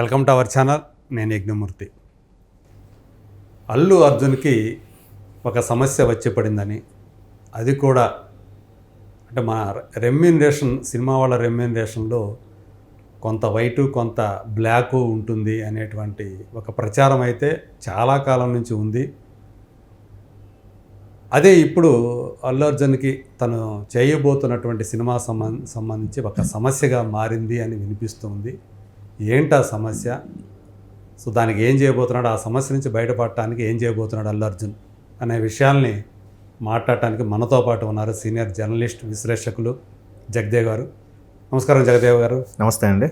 Welcome to our channel. నేను యజ్ఞమూర్తి. అల్లు అర్జున్కి ఒక సమస్య వచ్చి పడిందని అది కూడా అంటే మన రెమ్యూనరేషన్ సినిమా వాళ్ళ రెమ్యూనరేషన్లో కొంత వైటు కొంత బ్లాకు ఉంటుంది అనేటువంటి ఒక ప్రచారం అయితే చాలా కాలం నుంచి ఉంది. అదే ఇప్పుడు అల్లు అర్జున్కి తను చేయబోతున్నటువంటి సినిమా సంబంధ సంబంధించి ఒక సమస్యగా మారింది అని వినిపిస్తుంది. ఏంటా సమస్య? సో దానికి ఏం చేయబోతున్నాడు? ఆ సమస్య నుంచి బయటపడటానికి ఏం చేయబోతున్నాడు అల్లు అర్జున్ అనే విషయాల్ని మాట్లాడటానికి మనతో పాటు ఉన్నారు సీనియర్ జర్నలిస్ట్ విశ్లేషకులు జగదేవ్ గారు. నమస్కారం జగదేవ్ గారు. నమస్తే అండి.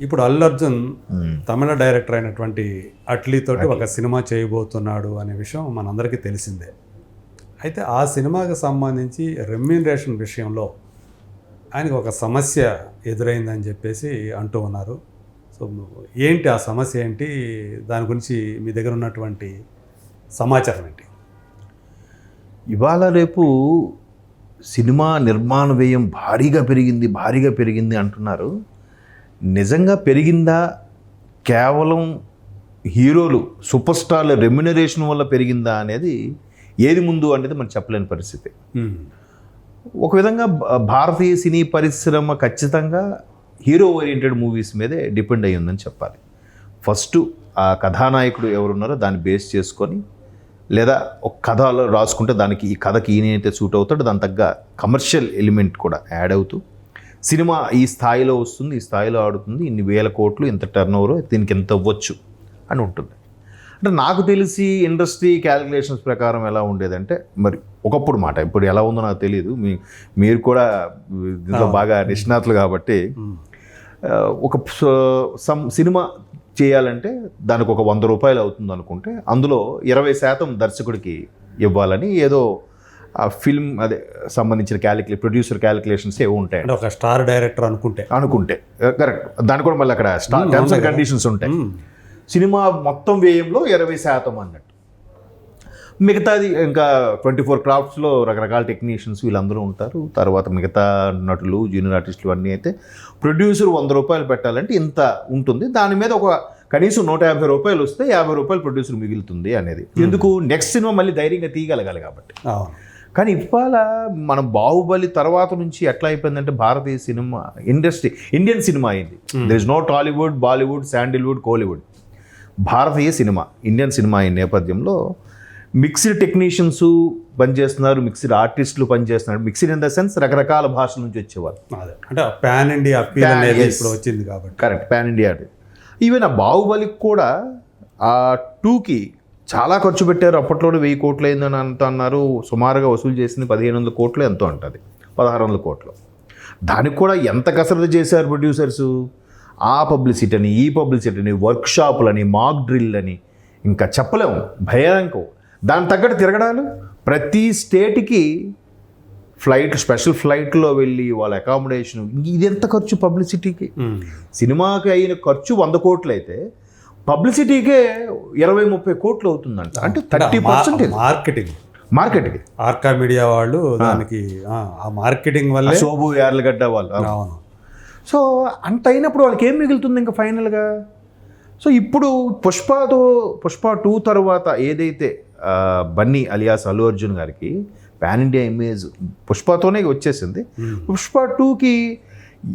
ఇప్పుడు అల్లు అర్జున్ తమిళ డైరెక్టర్ అయినటువంటి అట్లీతోటి ఒక సినిమా చేయబోతున్నాడు అనే విషయం మనందరికీ తెలిసిందే. అయితే ఆ సినిమాకి సంబంధించి రెమ్యూనరేషన్ విషయంలో ఆయనకు ఒక సమస్య ఎదురైందని చెప్పేసి అంటూ ఉన్నారు. సో ఏంటి ఆ సమస్య ఏంటి? దాని గురించి మీ దగ్గర ఉన్నటువంటి సమాచారం ఏంటి? ఇవాళ రేపు సినిమా నిర్మాణ వ్యయం భారీగా పెరిగింది భారీగా పెరిగింది అంటున్నారు. నిజంగా పెరిగిందా? కేవలం హీరోలు సూపర్ స్టార్ల రెమ్యునరేషన్ వల్ల పెరిగిందా అనేది ఏది ముందు అనేది మనం చెప్పలేని పరిస్థితి. ఒక విధంగా భ- భారతీయ సినీ పరిశ్రమ ఖచ్చితంగా హీరో ఓరియంటెడ్ మూవీస్ మీదే డిపెండ్ అయ్యి ఉందని చెప్పాలి. ఫస్ట్ ఆ కథానాయకుడు ఎవరున్నారో దాన్ని బేస్ చేసుకొని లేదా ఒక కథలో రాసుకుంటే దానికి ఈ కథకి ఈయనైతే సూట్ అవుతాడో దాని తగ్గ కమర్షియల్ ఎలిమెంట్ కూడా యాడ్ అవుతూ సినిమా ఈ స్థాయిలో వస్తుంది ఈ స్థాయిలో ఆడుతుంది ఇన్ని వేల కోట్లు ఇంత టర్న్ ఓవర్ దీనికి ఎంత ఇవ్వచ్చు అని ఉంటుంది. అంటే నాకు తెలిసి ఇండస్ట్రీ క్యాలిక్యులేషన్స్ ప్రకారం ఎలా ఉండేదంటే మరి ఒకప్పుడు మాట ఇప్పుడు ఎలా ఉందో నాకు తెలియదు మీ మీరు కూడా దీంట్లో బాగా నిష్ణాతులు కాబట్టి ఒక సమ్ సినిమా చేయాలంటే దానికి ఒక వంద రూపాయలు అవుతుంది అనుకుంటే అందులో ఇరవై శాతం దర్శకుడికి ఇవ్వాలని ఏదో ఆ ఫిల్మ్ అదే సంబంధించిన క్యాలిక్యులే ప్రొడ్యూసర్ క్యాలిక్యులేషన్స్ ఏవో ఉంటాయి. ఒక స్టార్ డైరెక్టర్ అనుకుంటే. అనుకుంటే. కరెక్ట్. దాని కూడా మళ్ళీ అక్కడ స్టార్ టర్మ్స్ అండ్ కండిషన్స్ ఉంటాయి. సినిమా మొత్తం వ్యయంలో ఇరవై శాతం అన్నట్టు. మిగతాది ఇంకా ట్వంటీ ఫోర్ క్రాఫ్ట్స్లో రకరకాల టెక్నీషియన్స్ వీళ్ళందరూ ఉంటారు. తర్వాత మిగతా నటులు జూనియర్ ఆర్టిస్టులు అన్నీ అయితే ప్రొడ్యూసర్ వంద రూపాయలు పెట్టాలంటే ఇంత ఉంటుంది. దాని మీద ఒక కనీసం నూట యాభై రూపాయలు వస్తే యాభై రూపాయలు ప్రొడ్యూసర్ మిగులుతుంది అనేది. ఎందుకు? నెక్స్ట్ సినిమా మళ్ళీ ధైర్యంగా తీయగలగాలి కాబట్టి. కానీ ఇవాళ మన బాహుబలి తర్వాత నుంచి ఎట్లా అయిపోయిందంటే భారతీయ సినిమా ఇండస్ట్రీ ఇండియన్ సినిమా అయింది. There is no Tollywood Bollywood Sandalwood Kollywood Bharatiya cinema Indian cinema అయిన నేపథ్యంలో మిక్స్డ్ టెక్నీషియన్స్ పనిచేస్తున్నారు మిక్స్డ్ ఆర్టిస్టులు పనిచేస్తున్నారు మిక్స్డ్ ఇన్ ద సెన్స్ రకరకాల భాషల నుంచి వచ్చేవారు అంటే పాన్ ఇండియా. ఇప్పుడు వచ్చింది కాబట్టి. కరెక్ట్ పాన్ ఇండియా ఈవెన్ ఆ బాహుబలికి కూడా ఆ టూకి చాలా ఖర్చు పెట్టారు. అప్పట్లోనే వెయ్యి కోట్లు అయిందని అంత అన్నారు. సుమారుగా వసూలు చేసింది పదిహేను వందల కోట్లు ఎంతో అంటుంది పదహారు వందల కోట్లు. దానికి కూడా ఎంత కసరత్తు చేశారు ప్రొడ్యూసర్స్? ఆ పబ్లిసిటీ అని ఈ పబ్లిసిటీ అని వర్క్ షాపులని మాక్ డ్రిల్ అని ఇంకా చెప్పలేము భయానకం దాని తగ్గట్టు తిరగడాలు ప్రతి స్టేట్కి ఫ్లైట్ స్పెషల్ ఫ్లైట్లో వెళ్ళి వాళ్ళ అకామిడేషన్ ఇది ఎంత ఖర్చు పబ్లిసిటీకి? సినిమాకి అయిన ఖర్చు వంద కోట్లు అయితే పబ్లిసిటీకే ఇరవై ముప్పై కోట్లు అవుతుందంట. అంటే థర్టీ పర్సెంట్ మార్కెటింగ్. మార్కెట్కి ఆర్కా మీడియా వాళ్ళు దానికి ఆ, మార్కెటింగ్ వల్లే శోభు యార్లగడ్డ వాళ్ళు. అవును. సో అంత అయినప్పుడు వాళ్ళకి ఏం మిగులుతుంది ఇంకా ఫైనల్గా? సో ఇప్పుడు పుష్పతో పుష్ప టూ తర్వాత ఏదైతే బన్నీ అలియాస్ అల్లు అర్జున్ గారికి పాన్ ఇండియా ఇమేజ్ పుష్పతోనే వచ్చేసింది. పుష్ప టూకి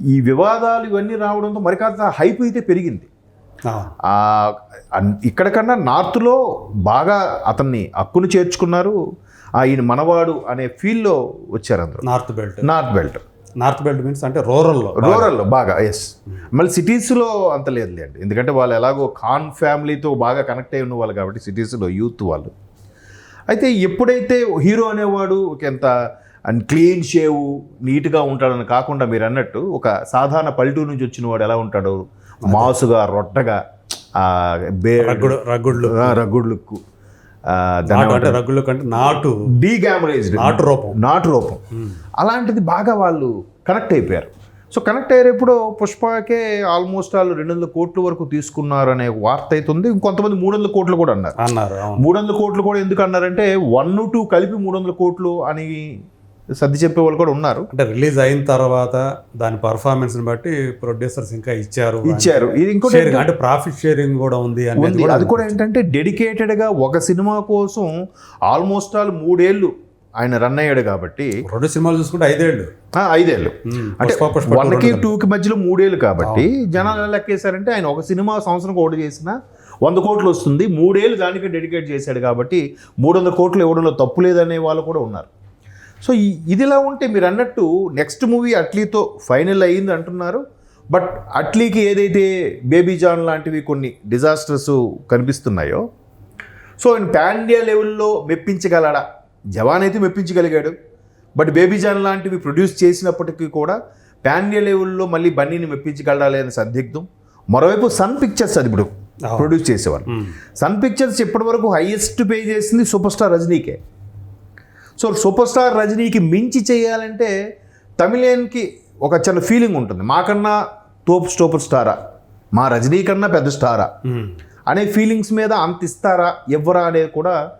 ఈ వివాదాలు ఇవన్నీ రావడంతో మరి కాస్త హైప్ అయితే పెరిగింది. ఇక్కడ కన్నా నార్త్లో బాగా అతన్ని హక్కును చేర్చుకున్నారు. ఆ, ఈయన మనవాడు అనే ఫీల్లో వచ్చారు అందరూ. North belt. North belt. North belt means అంటే రూరల్లో రూరల్లో బాగా ఎస్ మళ్ళీ సిటీస్లో అంత లేదులేండి ఎందుకంటే వాళ్ళు ఎలాగో ఖాన్ ఫ్యామిలీతో బాగా కనెక్ట్ అయి ఉన్న వాళ్ళు కాబట్టి సిటీస్లో యూత్ వాళ్ళు. అయితే ఎప్పుడైతే హీరో అనేవాడు ఒక ఎంత క్లీన్ షేవ్ నీట్గా ఉంటాడని కాకుండా మీరు అన్నట్టు ఒక సాధారణ పల్లెటూరు నుంచి వచ్చిన వాడు ఎలా ఉంటాడు? మాసుగా రొట్టగా రగ్గుడు రగ్గుళ్ళు ఆ, కంటే నాటు. నాటు రూపం. నాటు రూపం. అలాంటిది బాగా వాళ్ళు కనెక్ట్ అయిపోయారు. సో కనెక్ట్ అయ్యేటప్పుడు పుష్పకే ఆల్మోస్ట్ వాళ్ళు రెండు వందల కోట్ల వరకు తీసుకున్నారు అనే వార్త అయితే ఉంది ఇంకొంతమంది మూడు వందల కోట్లు కూడా అన్నారు. అన్నారు మూడు వందల కోట్లు కూడా ఎందుకు అన్నారంటే వన్ టూ కలిపి మూడు వందల కోట్లు అని సర్ది చెప్పే వాళ్ళు కూడా ఉన్నారు. అంటే రిలీజ్ అయిన తర్వాత దాని పర్ఫార్మెన్స్ని బట్టి ప్రొడ్యూసర్స్ ఇంకా ఇచ్చారు. ఇచ్చారు. ఇది ఇంకోటి అంటే ప్రాఫిట్ షేరింగ్ కూడా ఉంది అనేది అది కూడా ఏంటంటే డెడికేటెడ్గా ఒక సినిమా కోసం ఆల్మోస్ట్ ఆల్ మూడేళ్ళు ఆయన రన్ అయ్యాడు కాబట్టి రెండు సినిమాలు చూసుకుంటే ఐదేళ్ళు. ఐదేళ్ళు. అంటే వన్కి టూకి మధ్యలో మూడేళ్ళు కాబట్టి జనాలు ఎలా లెక్కేశారంటే ఆయన ఒక సినిమా సంవత్సరం ఒకటి చేసిన వంద కోట్లు వస్తుంది. మూడేళ్ళు దానికి డెడికేట్ చేశాడు కాబట్టి మూడు వందల కోట్లు ఇవ్వడంలో తప్పు లేదనే వాళ్ళు కూడా ఉన్నారు. సో ఇదిలా ఉంటే మీరు అన్నట్టు నెక్స్ట్ మూవీ అట్లీతో ఫైనల్ అయ్యింది అంటున్నారు. బట్ అట్లీకి ఏదైతే బేబీ జాన్ లాంటివి కొన్ని డిజాస్టర్స్ కనిపిస్తున్నాయో సో ఆయన పాన్ ఇండియా లెవెల్లో మెప్పించగలడా? జవాన్ అయితే మెప్పించగలిగాడు. బట్ బేబీ జాన్ లాంటివి ప్రొడ్యూస్ చేసినప్పటికీ కూడా పాన్ ఇండియా లెవెల్లో మళ్ళీ బన్నీని మెప్పించగలడాలి అని సందిగ్ధం మరోవైపు సన్ పిక్చర్స్ అది ఇప్పుడు. ప్రొడ్యూస్ చేసేవారు సన్ పిక్చర్స్ ఇప్పటి వరకు హైయెస్ట్ పే చేసింది సూపర్ స్టార్ రజనీకే. సో సూపర్ స్టార్ రజనీకి మించి చేయాలంటే తమిళన్కి ఒక చిన్న ఫీలింగ్ ఉంటుంది. మాకన్నా తోపు సూపర్ స్టారా? మా రజనీ కన్నా పెద్ద స్టారా? అనే ఫీలింగ్స్ మీద అంత ఇస్తారా ఇవ్వరా అనేది కూడా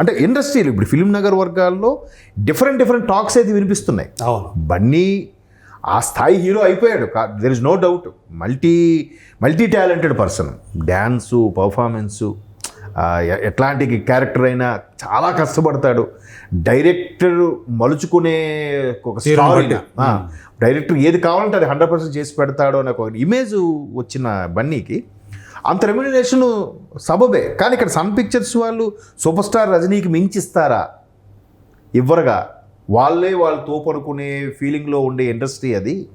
అంటే ఇండస్ట్రీలు ఇప్పుడు ఫిల్మ్ నగర్ వర్గాల్లో డిఫరెంట్ డిఫరెంట్ టాక్స్ అయితే వినిపిస్తున్నాయి. అవును. బన్నీ ఆ స్థాయి హీరో అయిపోయాడు. There is no doubt multi multi talented person dance performance ఎట్లాంటి క్యారెక్టర్ అయినా చాలా కష్టపడతాడు. డైరెక్టర్ మలుచుకునే ఒక. డైరెక్టర్ ఏది కావాలంటే అది హండ్రెడ్ పర్సెంట్ చేసి పెడతాడు అనే ఒక ఇమేజ్ వచ్చిన బన్నీకి అంత రెమ్యునరేషన్ సబబే. కానీ ఇక్కడ సన్ పిక్చర్స్ వాళ్ళు సూపర్ స్టార్ రజనీకి మించిస్తారా? ఇవ్వరుగా. వాళ్ళే వాళ్ళు తోపనుకునే ఫీలింగ్లో ఉండే ఇండస్ట్రీ అది.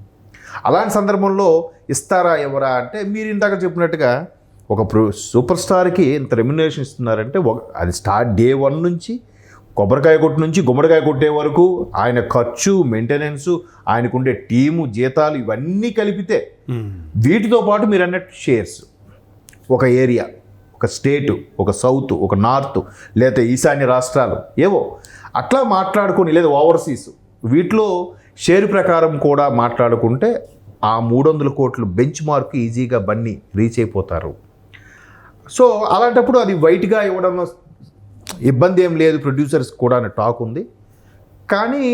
అలాంటి సందర్భంలో ఇస్తారా ఎవరా? అంటే మీరు ఇందాక చెప్పినట్టుగా ఒక ప్రొ సూపర్ స్టార్కి ఇంత రెమ్యునరేషన్ ఇస్తున్నారంటే ఒక- అది స్టార్ట్ డే వన్ నుంచి కొబ్బరికాయ కొట్టు నుంచి గుమ్మడికాయ కొట్టే వరకు ఆయన ఖర్చు మెయింటెనెన్స్ ఆయనకుండే టీము జీతాలు ఇవన్నీ కలిపితే వీటితో పాటు మీరు అన్నట్టు షేర్స్. ఒక ఏరియా ఒక స్టేటు ఒక సౌత్ ఒక నార్త్ లేదా ఈశాన్య రాష్ట్రాలు ఏవో. అట్లా మాట్లాడుకొని లేదా ఓవర్సీస్ వీటిలో షేర్ ప్రకారం కూడా మాట్లాడుకుంటే ఆ మూడు వందల కోట్లు బెంచ్ మార్క్ ఈజీగా బన్నీ రీచ్ అయిపోతారు. సో అలాంటప్పుడు అది వైట్గా ఇవ్వడంలో ఇబ్బంది ఏం లేదు ప్రొడ్యూసర్స్ కూడా అనే టాక్ ఉంది. కానీ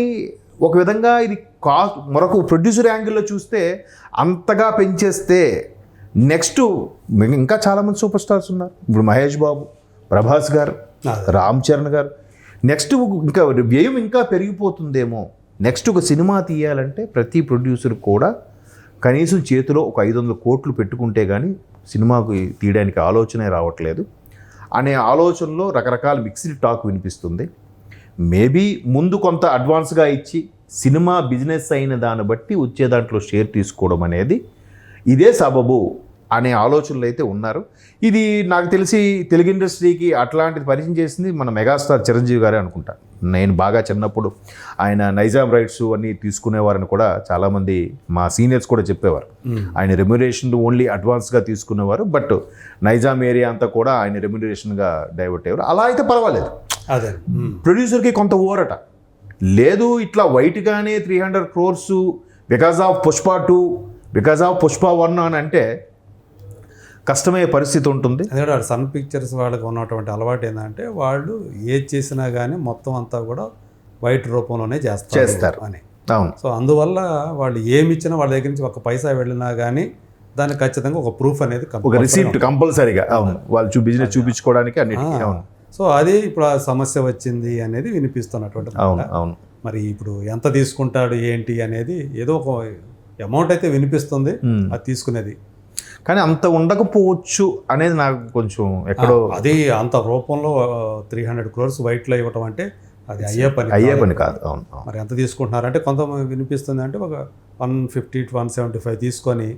ఒక విధంగా ఇది కాస్ట్ మరొక ప్రొడ్యూసర్ యాంగిల్లో చూస్తే అంతగా పెంచేస్తే నెక్స్ట్ ఇంకా చాలామంది సూపర్ స్టార్స్ ఉన్నారు. ఇప్పుడు మహేష్ బాబు ప్రభాస్ గారు. రామ్ చరణ్ గారు. నెక్స్ట్ ఇంకా వ్యయం ఇంకా పెరిగిపోతుందేమో. నెక్స్ట్ ఒక సినిమా తీయాలంటే ప్రతి ప్రొడ్యూసర్ కూడా కనీసం చేతిలో ఒక ఐదు వందల కోట్లు పెట్టుకుంటే కానీ సినిమాకు తీయడానికి ఆలోచనే రావట్లేదు. అనే ఆలోచనలో రకరకాల మిక్స్డ్ టాక్ వినిపిస్తుంది. మేబీ ముందు కొంత అడ్వాన్స్గా ఇచ్చి సినిమా బిజినెస్ అయిన దాన్ని బట్టి వచ్చే దాంట్లో షేర్ తీసుకోవడం అనేది ఇదే సబబు. అనే ఆలోచనలు అయితే ఉన్నారు. ఇది నాకు తెలిసి తెలుగు ఇండస్ట్రీకి అట్లాంటిది పరిచయం చేసింది మన మెగాస్టార్ చిరంజీవి గారే అనుకుంటా. నేను బాగా చిన్నప్పుడు ఆయన నైజాం రైట్స్ అన్నీ తీసుకునేవారని కూడా చాలామంది మా సీనియర్స్ కూడా చెప్పేవారు. ఆయన రెమ్యునరేషన్ ఓన్లీ అడ్వాన్స్గా తీసుకునేవారు బట్ నైజాం ఏరియా అంతా కూడా ఆయన రెమ్యునరేషన్గా డైవర్ట్ అయ్యారు. అలా అయితే పర్వాలేదు. అదే. ప్రొడ్యూసర్కి కొంత ఊరట. లేదు ఇట్లా వైట్గానే three hundred crores because of Pushpa two because of Pushpa one అని అంటే కష్టమయ్యే పరిస్థితి ఉంటుంది. ఎందుకంటే సన్ పిక్చర్స్ వాళ్ళకి ఉన్నటువంటి అలవాటు ఏంటంటే వాళ్ళు ఏది చేసినా కానీ మొత్తం అంతా కూడా వైట్ రూపంలోనే చేస్తారు చేస్తారు. అని. అవును. సో అందువల్ల వాళ్ళు ఏమి ఇచ్చినా వాళ్ళ దగ్గర నుంచి ఒక పైసా వెళ్ళినా కానీ దానికి ఖచ్చితంగా ఒక ప్రూఫ్ అనేది ఒక రిసీప్ట్ కంపల్సరీగా. అవును. వాళ్ళు చూ బిజినెస్ చూపించుకోవడానికి అన్నిటికీ అవును. సో అది ఇప్పుడు ఆ సమస్య వచ్చింది అనేది వినిపిస్తున్నటువంటి. అవును అవును. మరి ఇప్పుడు ఎంత తీసుకుంటాడు ఏంటి అనేది ఏదో ఒక అమౌంట్ అయితే వినిపిస్తుంది. అది తీసుకునేది. కానీ అంత ఉండకపోవచ్చు అనేది నాకు కొంచెం ఎక్కడో అది అంత రూపంలో త్రీ హండ్రెడ్ క్రోర్స్ వైట్లో ఇవ్వటం అంటే అది అయ్యే పని అయ్యే. పని కాదు. అవును మరి ఎంత తీసుకుంటున్నారంటే కొంతమంది వినిపిస్తుంది అంటే ఒక one fifty to one seventy five తీసుకొని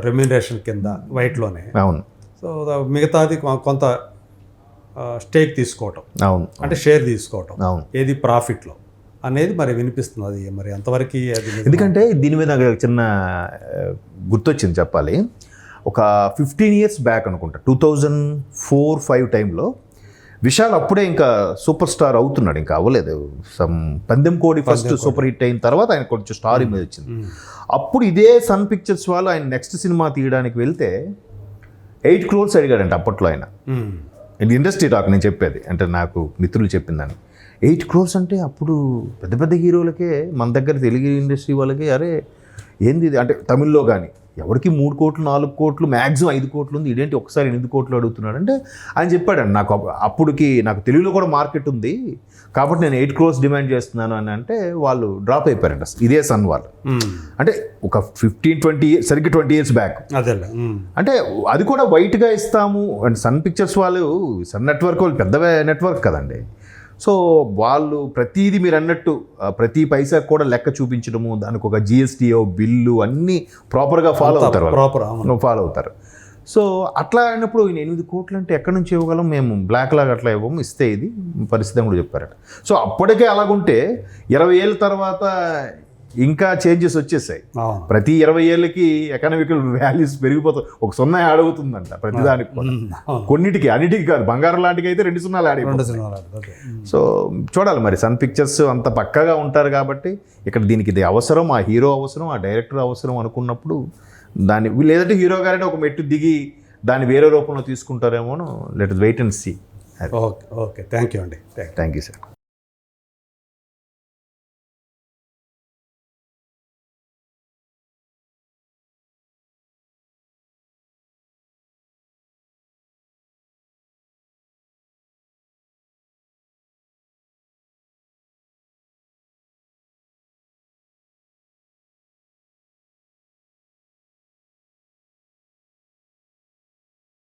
రెమ్యూనరేషన్ కింద వైట్లోనే అవును. సో మిగతాది కొంత స్టేక్ తీసుకోవటం. అవును అంటే షేర్ తీసుకోవటం. అవును. ఏది ప్రాఫిట్లో అనేది మరి వినిపిస్తుంది అది. మరి నిజమా? ఎందుకంటే దీని మీద నాకు చిన్న గుర్తొచ్చింది చెప్పాలి. ఒక ఫిఫ్టీన్ ఇయర్స్ బ్యాక్ అనుకుంటా. టూ థౌజండ్ ఫోర్ ఫైవ్ టైంలో విశాల్ అప్పుడే ఇంకా సూపర్ స్టార్ అవుతున్నాడు. ఇంకా అవ్వలేదు. సమ్ పందెం కోడి ఫస్ట్ సూపర్ హిట్ అయిన తర్వాత ఆయన కొంచెం స్టార్ ఇమేజ్ వచ్చింది. మ్మ్. అప్పుడు ఇదే సన్ పిక్చర్స్ వాళ్ళు ఆయన నెక్స్ట్ సినిమా తీయడానికి వెళ్తే ఎయిట్ క్రోర్స్ అడిగాడంట అప్పట్లో ఆయన. ఇండస్ట్రీ టాక్ నేను చెప్పేది. అంటే నాకు మిత్రులు చెప్పిందని. ఎయిట్ క్రోర్స్ అంటే అప్పుడు పెద్ద పెద్ద హీరోలకే మన దగ్గర తెలుగు ఇండస్ట్రీ వాళ్ళకి అరే ఏంది ఇది? అంటే తమిళ్ళో కానీ. ఎవరికి మూడు కోట్లు నాలుగు కోట్లు మ్యాక్సిమం ఐదు కోట్లు ఉంది. ఇదేంటి ఒకసారి ఎనిమిది కోట్లు అడుగుతున్నాడు? అంటే ఆయన చెప్పాడండి నాకు అప్పు- అప్పుడుకి నాకు తెలుగులో కూడా మార్కెట్ ఉంది. కాబట్టి నేను ఎయిట్ క్రోర్స్ డిమాండ్ చేస్తున్నాను అని అంటే వాళ్ళు డ్రాప్ అయిపోయారంట. ఇదే సన్ వాళ్ళు. అంటే ఒక ఫిఫ్టీన్ ట్వంటీ ఇయర్స్ సరిగ్గా ట్వంటీ ఇయర్స్ బ్యాక్. మ్మ్. అంటే అది కూడా వైట్గా ఇస్తాము. అండ్ సన్ పిక్చర్స్ వాళ్ళు సన్ నెట్వర్క్ వాళ్ళు పెద్ద నెట్వర్క్ కదండి. సో వాళ్ళు ప్రతిదీ మీరు అన్నట్టు ప్రతి పైసా కూడా లెక్క చూపించడము దానికి ఒక జిఎస్టీఓ బిల్లు అన్నీ ప్రాపర్గా ఫాలో అవుతారు ప్రాపర్ ఫాలో అవుతారు. సో అట్లా అయినప్పుడు ఈయన ఎనిమిది కోట్లు అంటే ఎక్కడి నుంచి ఇవ్వగలం? మేము బ్లాక్ లాగా అట్లా ఇవ్వము ఇస్తే ఇది పరిస్థితి కూడా చెప్పారట. సో అప్పటికే అలాగుంటే ఇరవై ఏళ్ళ తర్వాత ఇంకా చేంజెస్ వచ్చేసాయి. ప్రతి ఇరవై ఏళ్ళకి ఎకనామికల్ వాల్యూస్ పెరిగిపోతాయి ఒక సున్నా యాడ్ అవుతుందంట ప్రతిదానికి కొన్నిటికి అన్నిటికి కాదు బంగారం లాంటికి అయితే రెండు సున్నాలు యాడ్ మ్మ్. సో చూడాలి మరి సన్ పిక్చర్స్ అంత పక్కగా ఉంటారు కాబట్టి ఇక్కడ దీనికి ఇది అవసరం ఆ హీరో అవసరం ఆ డైరెక్టర్ అవసరం అనుకున్నప్పుడు దాన్ని లేదంటే హీరో గారిని ఒక మెట్టు దిగి దాన్ని వేరే రూపంలో తీసుకుంటారేమో let wait and see okay okay. Thank you అండి. Thank you sir